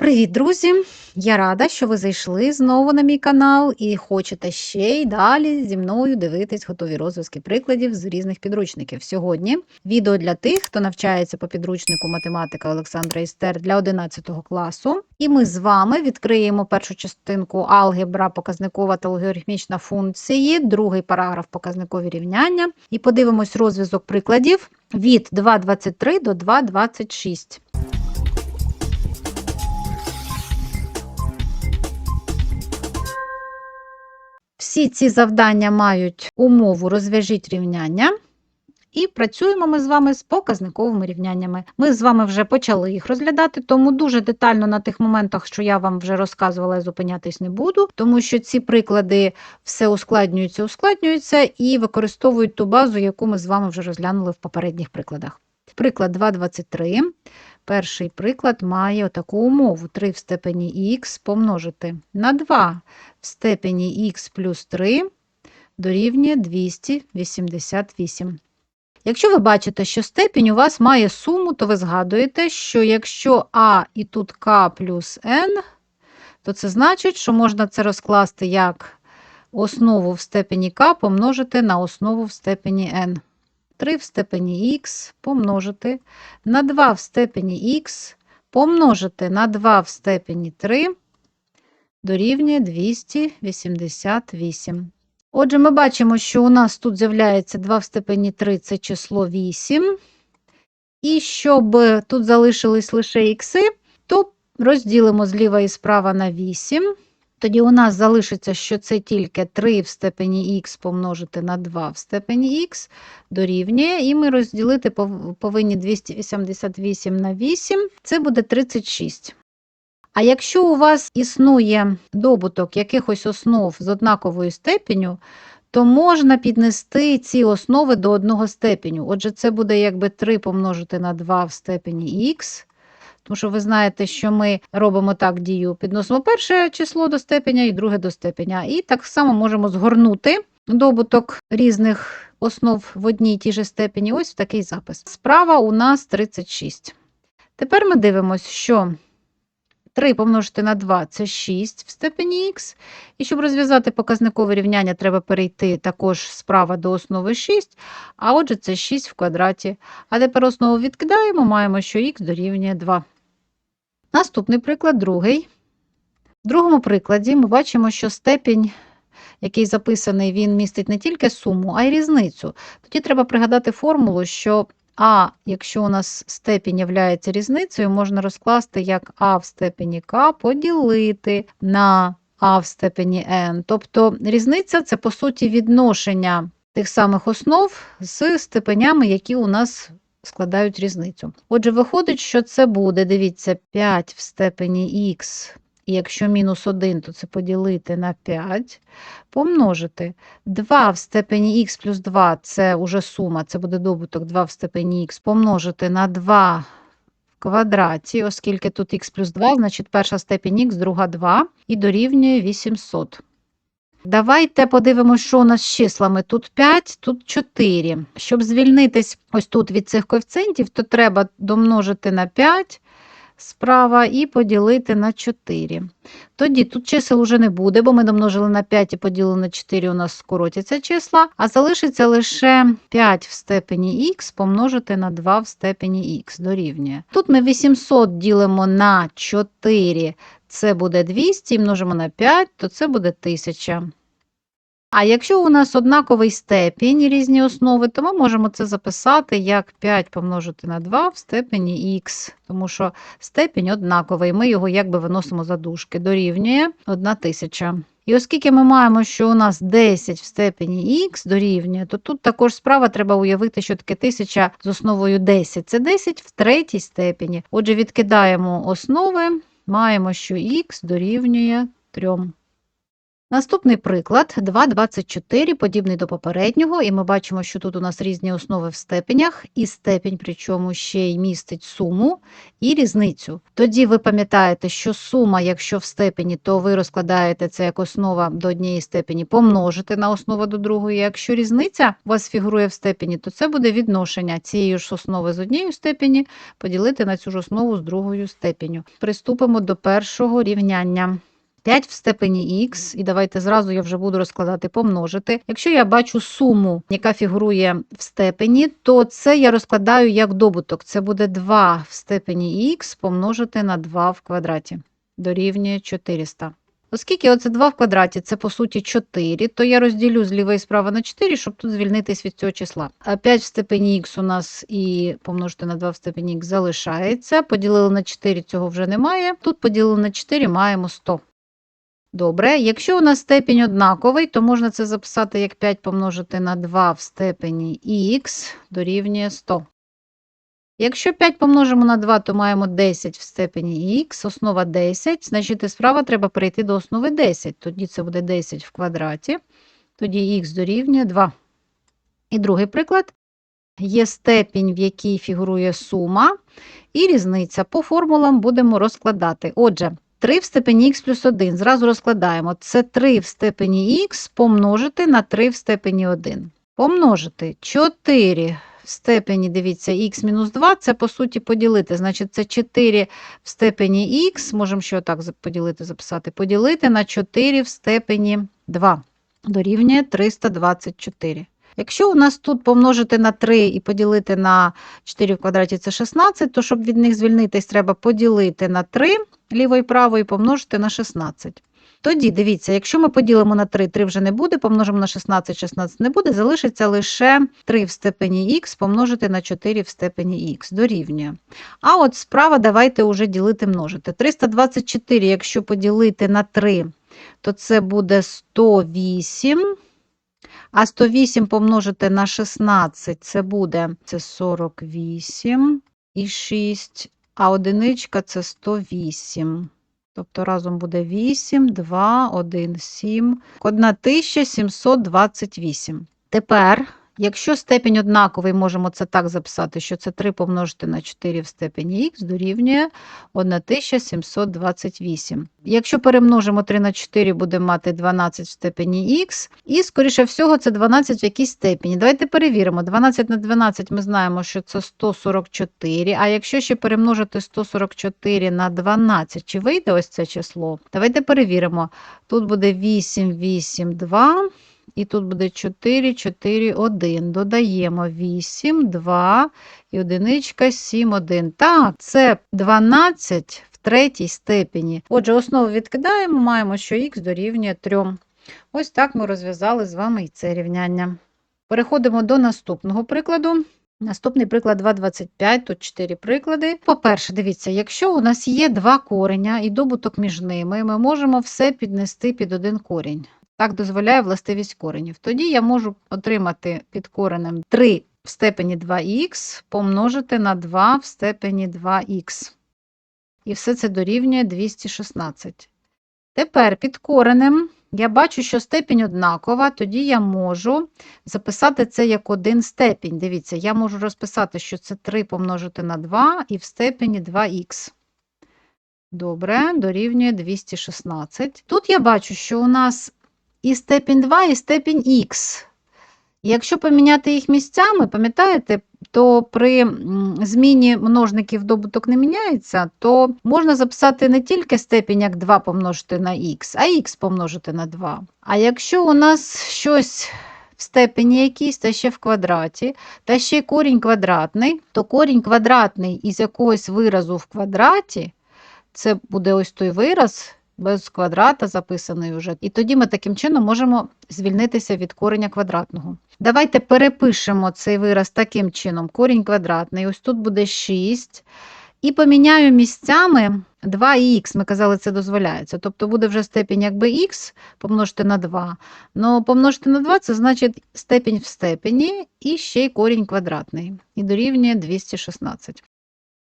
Привіт, друзі! Я рада, що ви зайшли знову на мій канал і хочете ще й далі зі мною дивитись готові розв'язки прикладів з різних підручників. Сьогодні відео для тих, хто навчається по підручнику математика Олександра Істер для 11 класу. І ми з вами відкриємо першу частинку алгебра, показникова та логарифмічна функції, другий параграф показникові рівняння. І подивимось розв'язок прикладів від 2.23 до 2.26. Всі ці завдання мають умову розв'яжіть рівняння. І працюємо ми з вами з показниковими рівняннями. Ми з вами вже почали їх розглядати, тому дуже детально на тих моментах, що я вам вже розказувала, я зупинятись не буду, тому що ці приклади все ускладнюються, ускладнюються і використовують ту базу, яку ми з вами вже розглянули в попередніх прикладах. Приклад 2,23. Перший приклад має таку умову: 3 в степені х помножити на 2 в степені х плюс 3 дорівнює 288. Якщо ви бачите, що степінь у вас має суму, то ви згадуєте, що якщо а і тут k плюс n, то це значить, що можна це розкласти як основу в степені k помножити на основу в степені n. 3 в степені х помножити на 2 в степені х помножити на 2 в степені 3 дорівнює 288. Отже, ми бачимо, що у нас тут з'являється 2 в степені 3 це число 8. І щоб тут залишились лише ікси, то розділимо зліва і справа на 8. Тоді у нас залишиться, що це тільки 3 в степені х помножити на 2 в степені х дорівнює, і ми розділити повинні 288 на 8, це буде 36. А якщо у вас існує добуток якихось основ з однаковою степеню, то можна піднести ці основи до одного степеню. Отже, це буде якби 3 помножити на 2 в степені х. Тому що ви знаєте, що ми робимо так дію, підносимо перше число до степеня і друге до степеня. І так само можемо згорнути добуток різних основ в одній тій же степені. Ось в такий запис. Справа у нас 36. Тепер ми дивимося, що 3 помножити на 2 це 6 в степені х. І щоб розв'язати показникове рівняння, треба перейти також справа до основи 6, а отже, це 6 в квадраті. А тепер основу відкидаємо, маємо, що х дорівнює 2. Наступний приклад, другий. В другому прикладі ми бачимо, що степінь, який записаний, він містить не тільки суму, а й різницю. Тоді треба пригадати формулу, що а, якщо у нас степінь є різницею, можна розкласти як а в степені k поділити на а в степені n. Тобто різниця це, по суті, відношення тих самих основ з степенями, які у нас складають різницю. Отже, виходить, що це буде, дивіться, 5 в степені х і якщо мінус 1, то це поділити на 5, помножити 2 в степені х плюс 2 це вже сума, це буде добуток 2 в степені х, помножити на 2 в квадраті, оскільки тут х плюс 2, значить перша степень х, друга 2 і дорівнює 800. Давайте подивимося, що у нас з числами. Тут 5, тут 4. Щоб звільнитись ось тут від цих коефіцієнтів, то треба домножити на 5 справа і поділити на 4. Тоді тут чисел уже не буде, бо ми домножили на 5 і поділили на 4, у нас скоротяться числа, а залишиться лише 5 в степені х помножити на 2 в степені х дорівнює. Тут ми 800 ділимо на 4, це буде 200, і множимо на 5, то це буде 1000. А якщо у нас однаковий степінь різні основи, то ми можемо це записати як 5 помножити на 2 в степені х, тому що степінь однаковий, ми його якби виносимо за дужки, дорівнює 1000. І оскільки ми маємо, що у нас 10 в степені х дорівнює, то тут також справа треба уявити, що таке 1000 з основою 10. Це 10 в третій степені. Отже, відкидаємо основи, маємо, що х дорівнює 3. Наступний приклад 2,24, подібний до попереднього, і ми бачимо, що тут у нас різні основи в степенях, і степінь, причому ще й містить суму і різницю. Тоді ви пам'ятаєте, що сума, якщо в степені, то ви розкладаєте це як основа до однієї степені, помножити на основу до другої. Якщо різниця у вас фігурує в степені, то це буде відношення цієї ж основи з однієї степені поділити на цю ж основу з другою степеню. Приступимо до першого рівняння. 5 в степені х, і давайте зразу я вже буду розкладати помножити. Якщо я бачу суму, яка фігурує в степені, то це я розкладаю як добуток. Це буде 2 в степені х помножити на 2 в квадраті. Дорівнює 400. Оскільки оце 2 в квадраті, це по суті 4, то я розділю зліва і справа на 4, щоб тут звільнитись від цього числа. А 5 в степені х у нас і помножити на 2 в степені х залишається. Поділили на 4, цього вже немає. Тут поділили на 4, маємо 100. Добре, якщо у нас степінь однаковий, то можна це записати як 5 помножити на 2 в степені х дорівнює 100. Якщо 5 помножимо на 2, то маємо 10 в степені х, основа 10, значить і справа треба перейти до основи 10. Тоді це буде 10 в квадраті, тоді х дорівнює 2. І другий приклад. Є степінь, в якій фігурує сума, і різниця. По формулам будемо розкладати. Отже, 3 в степені х плюс 1. Зразу розкладаємо. Це 3 в степені х помножити на 3 в степені 1. Помножити 4 в степені, дивіться, х мінус 2, це по суті поділити. Значить, це 4 в степені х, можемо ще отак поділити, записати, поділити на 4 в степені 2. Дорівнює 324. Якщо у нас тут помножити на 3 і поділити на 4 в квадраті це 16, то щоб від них звільнитись, треба поділити на 3 ліво і право і помножити на 16. Тоді, дивіться, якщо ми поділимо на 3, 3 вже не буде, помножимо на 16, 16 не буде, залишиться лише 3 в степені х помножити на 4 в степені х, дорівнює. А от справа давайте вже ділити множити. 324, якщо поділити на 3, то це буде 108. А 108 помножити на 16, це буде це 48 і 6, а одиничка це 108. Тобто разом буде 8, 2, 1, 7, 1728. Тепер Якщо степінь однаковий, можемо це так записати, що це 3 помножити на 4 в степені х дорівнює 1728. Якщо перемножимо 3 на 4, будемо мати 12 в степені х, і, скоріше всього, це 12 в якійсь степені. Давайте перевіримо. 12 на 12 ми знаємо, що це 144. А якщо ще перемножити 144 на 12, чи вийде ось це число? Давайте перевіримо. Тут буде 8, 8, 2. І тут буде 4, 4, 1. Додаємо 8, 2 і одиничка 7, 1. Так, це 12 в третій степені. Отже, основу відкидаємо, маємо, що х дорівнює 3. Ось так ми розв'язали з вами і це рівняння. Переходимо до наступного прикладу. Наступний приклад 2,25, тут 4 приклади. По-перше, дивіться, якщо у нас є два кореня і добуток між ними, ми можемо все піднести під один корінь. Так дозволяє властивість коренів. Тоді я можу отримати під коренем 3 в степені 2х помножити на 2 в степені 2х. І все це дорівнює 216. Тепер під коренем я бачу, що степінь однакова, тоді я можу записати це як один степінь. Дивіться, я можу розписати, що це 3 помножити на 2 і в степені 2х. Добре, дорівнює 216. Тут я бачу, що у нас і степінь 2, і степінь х. Якщо поміняти їх місцями, пам'ятаєте, то при зміні множників добуток не міняється, то можна записати не тільки степінь як 2 помножити на х, а х помножити на 2. А якщо у нас щось в степені якійсь, та ще в квадраті, та ще корінь квадратний, то корінь квадратний із якогось виразу в квадраті, це буде ось той вираз без квадрата записаний вже. І тоді ми таким чином можемо звільнитися від кореня квадратного. Давайте перепишемо цей вираз таким чином: корінь квадратний. Ось тут буде 6. І поміняю місцями 2х, ми казали, це дозволяється. Тобто буде вже степінь якби х помножити на 2. Ну, помножити на 2 це значить степінь в степені і ще й корінь квадратний. І дорівнює 216.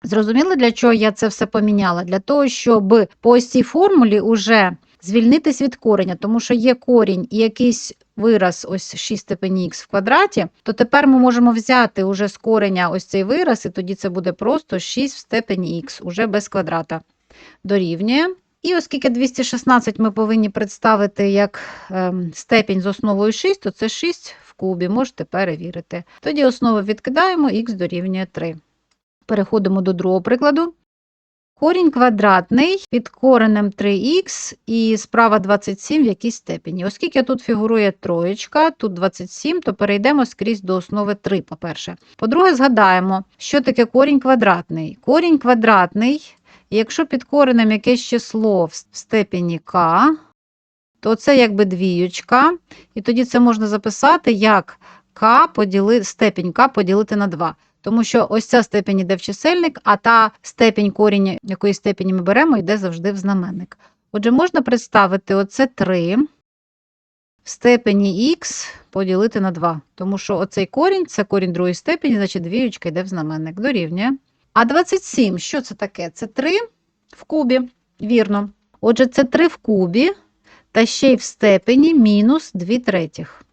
Зрозуміли, для чого я це все поміняла? Для того, щоб по ось цій формулі уже звільнитись від кореня, тому що є корінь і якийсь вираз, ось 6 степені х в квадраті, то тепер ми можемо взяти уже з кореня ось цей вираз, і тоді це буде просто 6 в степені х, уже без квадрата. Дорівнює. І оскільки 216 ми повинні представити як ем, степінь з основою 6, то це 6 в кубі, можете перевірити. Тоді основу відкидаємо, х дорівнює 3. Переходимо до другого прикладу. Корінь квадратний під коренем 3х і справа 27 в якійсь степені. Оскільки тут фігурує троєчка, тут 27, то перейдемо скрізь до основи 3, по-перше. По-друге, згадаємо, що таке корінь квадратний. Корінь квадратний, якщо під коренем якесь число в степені k, то це якби двіючка, і тоді це можна записати як k поділи, степінь k поділити на 2. Тому що ось ця степень йде в чисельник, а та степень коріння, якої степені ми беремо, йде завжди в знаменник. Отже, можна представити оце 3 в степені х поділити на 2. Тому що оцей корінь це корінь другої степені, значить двіючка йде в знаменник. Дорівнює. А 27, що це таке? Це 3 в кубі. Вірно. Отже, це 3 в кубі, та ще й в степені мінус 2 третіх.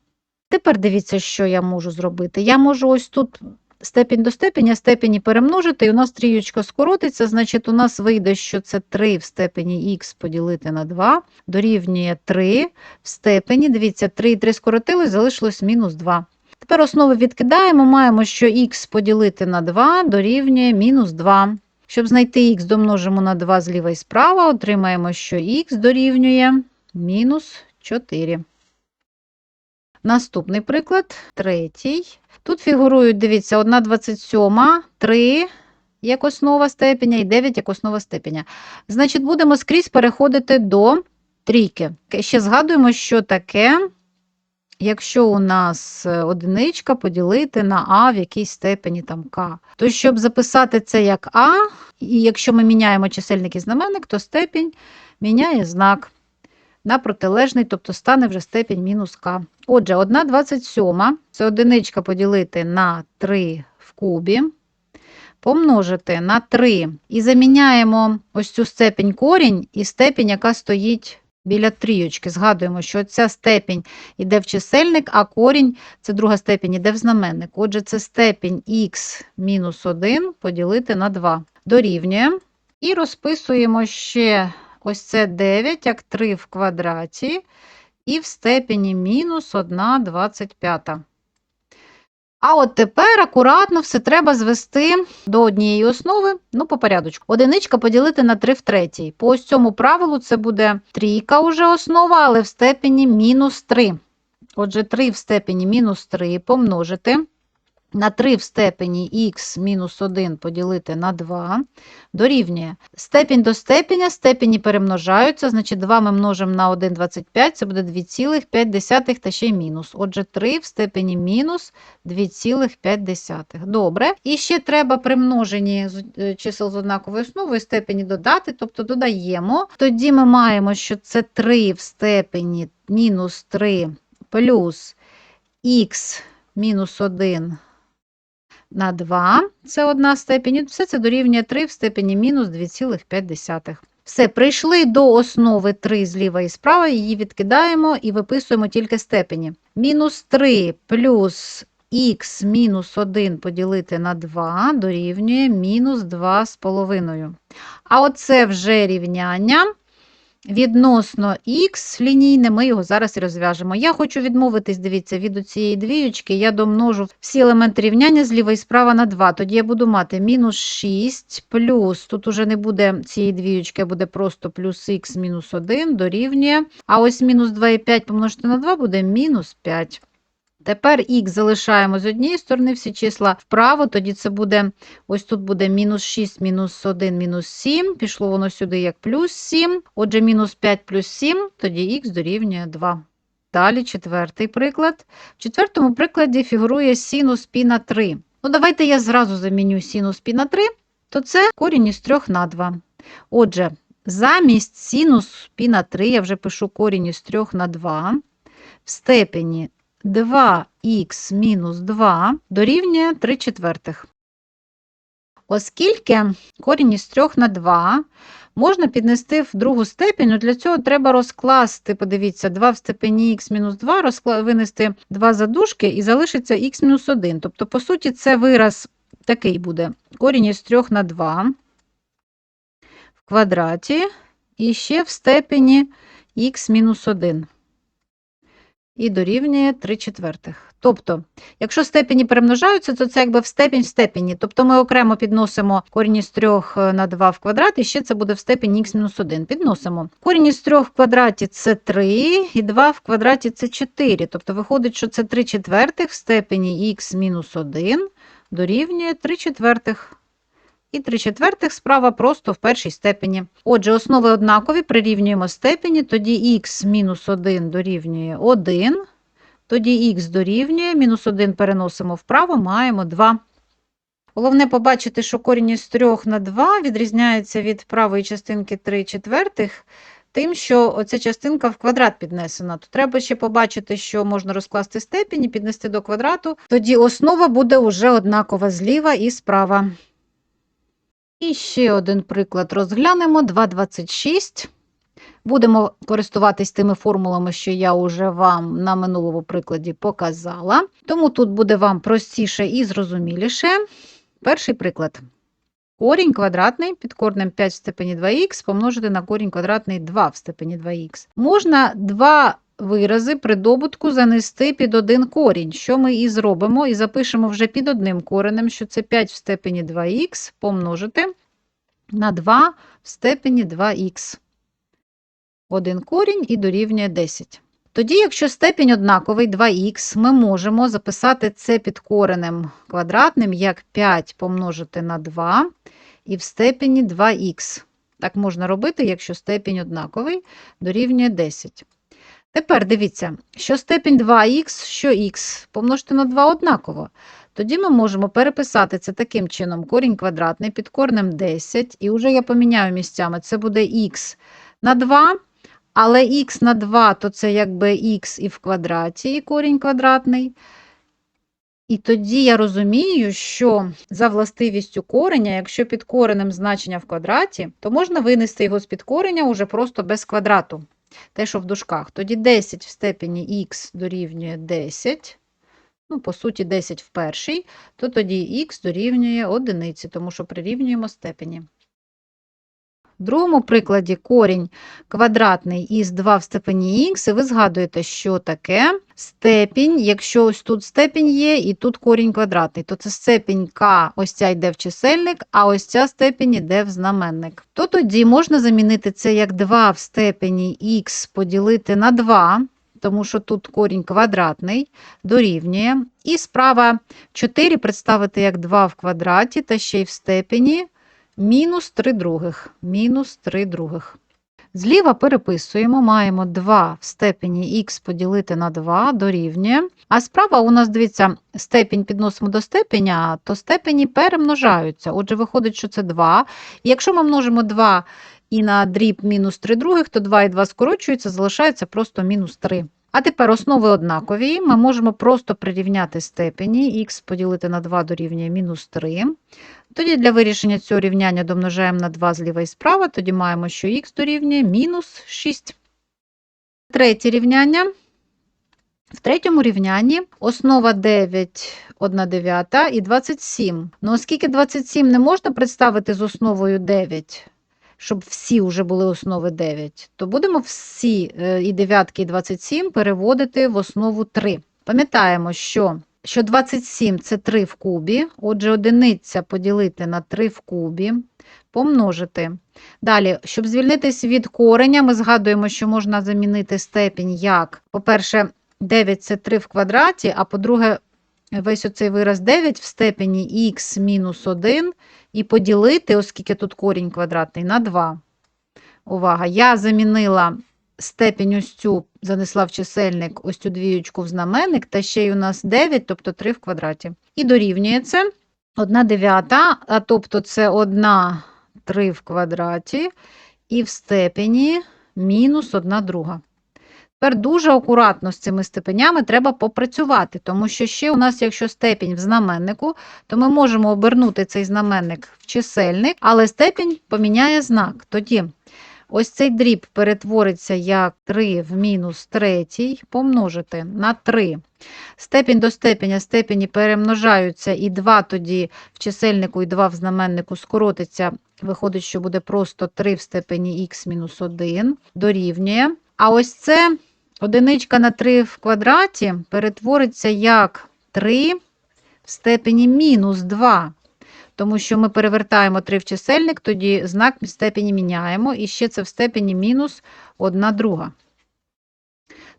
Тепер дивіться, що я можу зробити. Я можу ось тут степінь до степеня, степені перемножити, і у нас трієчка скоротиться, значить, у нас вийде, що це 3 в степені х поділити на 2, дорівнює 3 в степені, дивіться, 3 і 3 скоротилось, залишилось мінус 2. Тепер основи відкидаємо, маємо, що х поділити на 2 дорівнює мінус 2. Щоб знайти х, домножимо на 2 зліва і справа, отримаємо, що х дорівнює мінус 4. Наступний приклад, третій. Тут фігурують, дивіться, 1,27, 3 як основа степеня і 9 як основа степеня. Значить, будемо скрізь переходити до трійки. Ще згадуємо, що таке, якщо у нас одиничка поділити на А в якійсь степені там К. То щоб записати це як А, і якщо ми міняємо чисельник і знаменник, то степінь міняє знак на протилежний, тобто стане вже степінь мінус К. Отже, 1,27 це одиничка поділити на 3 в кубі, помножити на 3 і заміняємо ось цю степінь корінь і степінь, яка стоїть біля трійочки. Згадуємо, що ця степінь йде в чисельник, а корінь це друга степінь йде в знаменник. Отже, це степінь х мінус 1 поділити на 2. Дорівнює. І розписуємо ще ось це 9, як 3 в квадраті і в степені мінус 1,25. А от тепер акуратно все треба звести до однієї основи, ну, по порядочку. Одиничка поділити на 3 в третій. По ось цьому правилу це буде трійка уже основа, але в степені мінус 3. Отже, 3 в степені мінус 3 помножити на 3 в степені х мінус 1 поділити на 2 дорівнює степінь до степеня, степені перемножаються, значить 2 ми множимо на 1,25, це буде 2,5 та ще й мінус. Отже, 3 в степені мінус 2,5. Добре. І ще треба при множенні е, чисел з однаковою основою степені додати, тобто додаємо. Тоді ми маємо, що це 3 в степені мінус 3 плюс х мінус 1 на 2, це одна степень, і все це дорівнює 3 в степені мінус 2,5. Все, прийшли до основи 3 зліва і справа, її відкидаємо і виписуємо тільки степені. Мінус 3 плюс х мінус 1 поділити на 2 дорівнює мінус 2,5. А оце вже рівняння. Відносно х лінійне, ми його зараз і розв'яжемо. Я хочу відмовитись, дивіться, від цієї двіючки, я домножу всі елементи рівняння зліва і справа на 2. Тоді я буду мати мінус 6 плюс, тут уже не буде цієї двіючки, буде просто плюс х мінус 1 дорівнює. А ось мінус 2,5 помножити на 2 буде мінус 5. Тепер х залишаємо з однієї сторони всі числа вправо, тоді це буде, ось тут буде мінус 6, мінус 1, мінус 7. Пішло воно сюди як плюс 7. Отже, мінус 5 плюс 7, тоді х дорівнює 2. Далі четвертий приклад. В четвертому прикладі фігурує синус пі на 3. Ну, давайте я зразу заміню синус пі на 3, то це корінь із 3 на 2. Отже, замість синус пі на 3 я вже пишу корінь із 3 на 2 в степені 2х мінус 2 дорівнює 3 четвертих. Оскільки корінь із 3 на 2 можна піднести в другу степінь, ну, для цього треба розкласти, подивіться, 2 в степені х мінус 2, розкла... винести 2 задушки і залишиться х мінус 1. Тобто, по суті, це вираз такий буде. Корінь із 3 на 2 в квадраті і ще в степені х мінус 1 і дорівнює 3 четвертих. Тобто, якщо степені перемножаються, то це якби в степінь в степені. Тобто ми окремо підносимо корінь із 3 на 2 в квадрат, і ще це буде в степені х-1. Підносимо. Корінь із 3 в квадраті це 3, і 2 в квадраті це 4. Тобто виходить, що це 3 четвертих в степені х-1 дорівнює 3 четвертих. І 3 четвертих справа просто в першій степені. Отже, основи однакові, прирівнюємо степені, тоді х-1 дорівнює 1, тоді х дорівнює, мінус 1 переносимо вправо, маємо 2. Головне побачити, що корінь із 3 на 2 відрізняється від правої частинки 3 четвертих, тим, що оця частинка в квадрат піднесена. То треба ще побачити, що можна розкласти степені, піднести до квадрату, тоді основа буде вже однакова зліва і справа. І ще один приклад розглянемо 2,26. Будемо користуватись тими формулами, що я вже вам на минулому прикладі показала. Тому тут буде вам простіше і зрозуміліше. Перший приклад. Корінь квадратний під корнем 5 в степені 2х помножити на корінь квадратний 2 в степені 2х. Можна два вирази при добутку занести під один корінь, що ми і зробимо, і запишемо вже під одним коренем, що це 5 в степені 2х помножити на 2 в степені 2х. Один корінь і дорівнює 10. Тоді, якщо степінь однаковий 2х, ми можемо записати це під коренем квадратним як 5 помножити на 2 і в степені 2х. Так можна робити, якщо степінь однаковий дорівнює 10. Тепер дивіться, що степінь 2х, що х помножити на 2 однаково. Тоді ми можемо переписати це таким чином: корінь квадратний під корнем 10, і вже я поміняю місцями, це буде х на 2, але х на 2 то це якби х і в квадраті, і корінь квадратний. І тоді я розумію, що за властивістю кореня, якщо під коренем значення в квадраті, то можна винести його з під кореня уже просто без квадрату. Те, що в дужках. Тоді 10 в степені х дорівнює 10. Ну, по суті, 10 в першій, то тоді х дорівнює одиниці, тому що прирівнюємо степені. В другому прикладі корінь квадратний із 2 в степені х, і ви згадуєте, що таке степінь, якщо ось тут степінь є, і тут корінь квадратний, то це степінь k, ось ця йде в чисельник, а ось ця степінь йде в знаменник. То тоді можна замінити це як 2 в степені х поділити на 2, тому що тут корінь квадратний, дорівнює. І справа 4 представити як 2 в квадраті, та ще й в степені мінус 3 других. Мінус 3 других. Зліва переписуємо, маємо 2 в степені х поділити на 2 дорівнює. А справа у нас, дивіться, степінь підносимо до степеня, то степені перемножаються. Отже, виходить, що це 2. І якщо ми множимо 2 і на дріб мінус 3 других, то 2 і 2 скорочуються, залишається просто мінус 3. А тепер основи однакові. Ми можемо просто прирівняти степені х поділити на 2 дорівнює мінус 3. Тоді для вирішення цього рівняння домножаємо на 2 зліва і справа, тоді маємо, що х дорівнює мінус 6. Третє рівняння. В третьому рівнянні основа 9, 1 дев'ята і 27. Ну, оскільки 27 не можна представити з основою 9, щоб всі вже були основи 9, то будемо всі е, і дев'ятки, і 27 переводити в основу 3. Пам'ятаємо, що що 27 це 3 в кубі, отже, одиниця поділити на 3 в кубі, помножити. Далі, щоб звільнитись від кореня, ми згадуємо, що можна замінити степінь як, по-перше, 9 це 3 в квадраті, а по-друге, весь оцей вираз 9 в степені х мінус 1 і поділити, оскільки тут корінь квадратний, на 2. Увага, я замінила степінь ось цю занесла в чисельник ось цю двіючку в знаменник, та ще й у нас 9, тобто 3 в квадраті. І дорівнює це 1 дев'ята, а тобто це 1 3 в квадраті, і в степені мінус 1 друга. Тепер дуже акуратно з цими степенями треба попрацювати, тому що ще у нас, якщо степінь в знаменнику, то ми можемо обернути цей знаменник в чисельник, але степінь поміняє знак. Тоді ось цей дріб перетвориться як 3 в мінус 3 помножити на 3. Степінь до степеня степені перемножаються, і 2 тоді в чисельнику, і 2 в знаменнику скоротиться. Виходить, що буде просто 3 в степені х мінус 1 дорівнює. А ось це одиничка на 3 в квадраті перетвориться як 3 в степені мінус 2. Тому що ми перевертаємо 3 в чисельник, тоді знак в степені міняємо, і ще це в степені мінус 1 друга.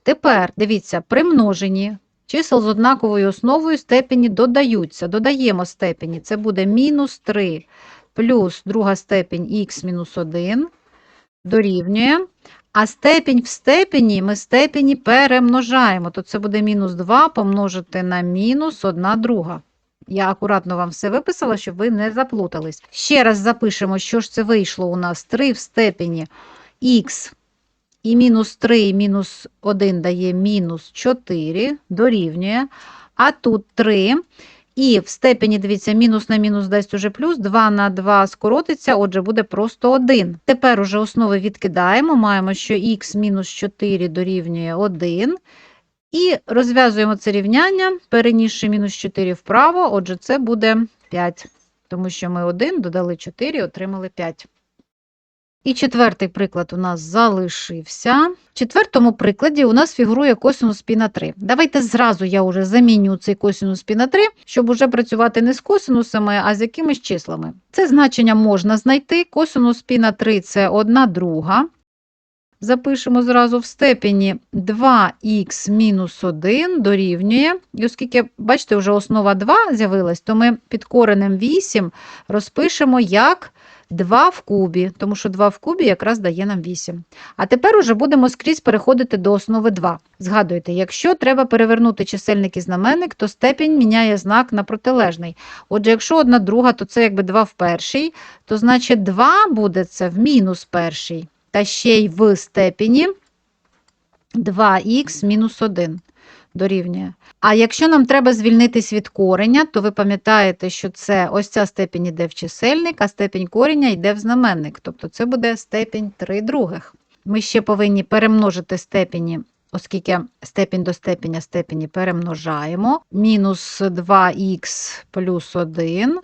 Тепер, дивіться, при множенні чисел з однаковою основою степені додаються. Додаємо степені. Це буде мінус 3 плюс друга степень х мінус 1 дорівнює. А степінь в степені ми степені перемножаємо. То це буде мінус 2 помножити на мінус 1 друга. Я акуратно вам все виписала, щоб ви не заплутались. Ще раз запишемо, що ж це вийшло у нас 3 в степені х і мінус 3, і мінус 1 дає мінус 4, дорівнює. А тут 3. І в степені, дивіться, мінус на мінус дасть уже плюс, 2 на 2 скоротиться, отже, буде просто 1. Тепер уже основи відкидаємо, маємо, що х мінус 4 дорівнює 1. І розв'язуємо це рівняння, перенісши мінус 4 вправо, отже, це буде 5, тому що ми 1 додали 4, отримали 5. І четвертий приклад у нас залишився. В четвертому прикладі у нас фігурує косинус пі на 3. Давайте зразу я вже заміню цей косинус пі на 3, щоб уже працювати не з косинусами, а з якимись числами. Це значення можна знайти. Косинус пі на 3 – це 1 друга. Запишемо зразу в степені 2х мінус 1 дорівнює. І оскільки, бачите, вже основа 2 з'явилась, то ми під коренем 8 розпишемо як 2 в кубі, тому що 2 в кубі якраз дає нам 8. А тепер уже будемо скрізь переходити до основи 2. Згадуйте, якщо треба перевернути чисельник і знаменник, то степінь міняє знак на протилежний. Отже, якщо одна друга, то це якби 2 в перший, то значить 2 буде це в мінус перший та ще й в степені 2х мінус 1 дорівнює. А якщо нам треба звільнитись від кореня, то ви пам'ятаєте, що це ось ця степінь йде в чисельник, а степінь кореня йде в знаменник. Тобто це буде степінь 3 других. Ми ще повинні перемножити степені, оскільки степінь до степеня степені перемножаємо. Мінус 2х плюс 1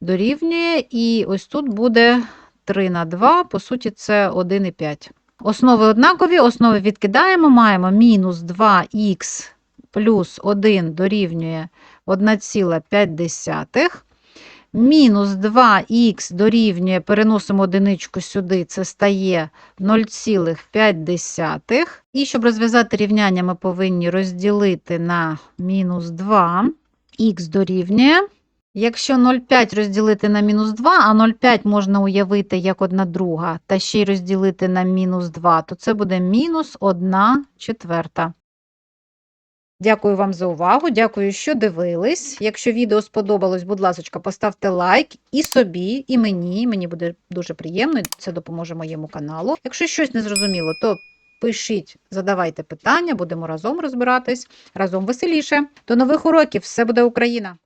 дорівнює, і ось тут буде 3 на 2, по суті, це 1,5. Основи однакові, основи відкидаємо, маємо мінус 2х плюс 1 дорівнює 1,5. Мінус 2х дорівнює, переносимо одиничку сюди, це стає 0,5. І щоб розв'язати рівняння, ми повинні розділити на мінус 2, х дорівнює. Якщо 0,5 розділити на мінус 2, а 0,5 можна уявити як 1 друга, та ще й розділити на мінус 2, то це буде мінус 1 четверта. Дякую вам за увагу, дякую, що дивились. Якщо відео сподобалось, будь ласка, поставте лайк і собі, і мені. Мені буде дуже приємно, це допоможе моєму каналу. Якщо щось не зрозуміло, то пишіть, задавайте питання, будемо разом розбиратись, разом веселіше. До нових уроків! Все буде Україна!